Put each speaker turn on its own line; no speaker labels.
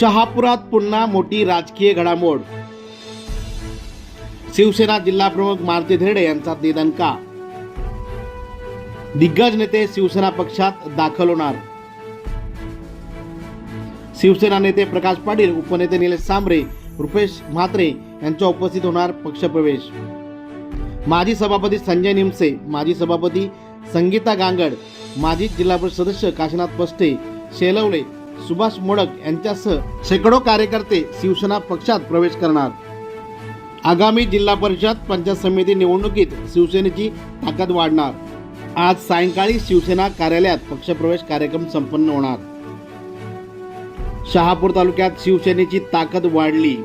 शहापुरात पुन्हा मोठी राजकीय घडामोड. शिवसेना जिल्हाप्रमुख मारुती धेरडे यांचा निधन का दिग्गज नेते शिवसेना पक्षात दाखल होणार. शिवसेना नेते प्रकाश पाटील उपनेते निलेश सांबरे रुपेश म्हात्रे यांच्या उपस्थित होणार पक्षप्रवेश. माजी सभापती संजय निमसे माजी सभापती संगीता गांगड माजी जिल्हा परिषद सदस्य काशीनाथ पस्टे शेलवले सुभाष मोडक यांच्यासह शेकडो कार्यकर्ते शिवसेना पक्षात प्रवेश करणार. आगामी जिल्हा परिषद पंचायत समिती निवडणुकीत शिवसेनेची ताकद वाढणार. आज सायंकाळी शिवसेना कार्यालयात पक्षप्रवेश कार्यक्रम संपन्न होणार. शहापूर तालुक्यात शिवसेनेची ताकद वाढली.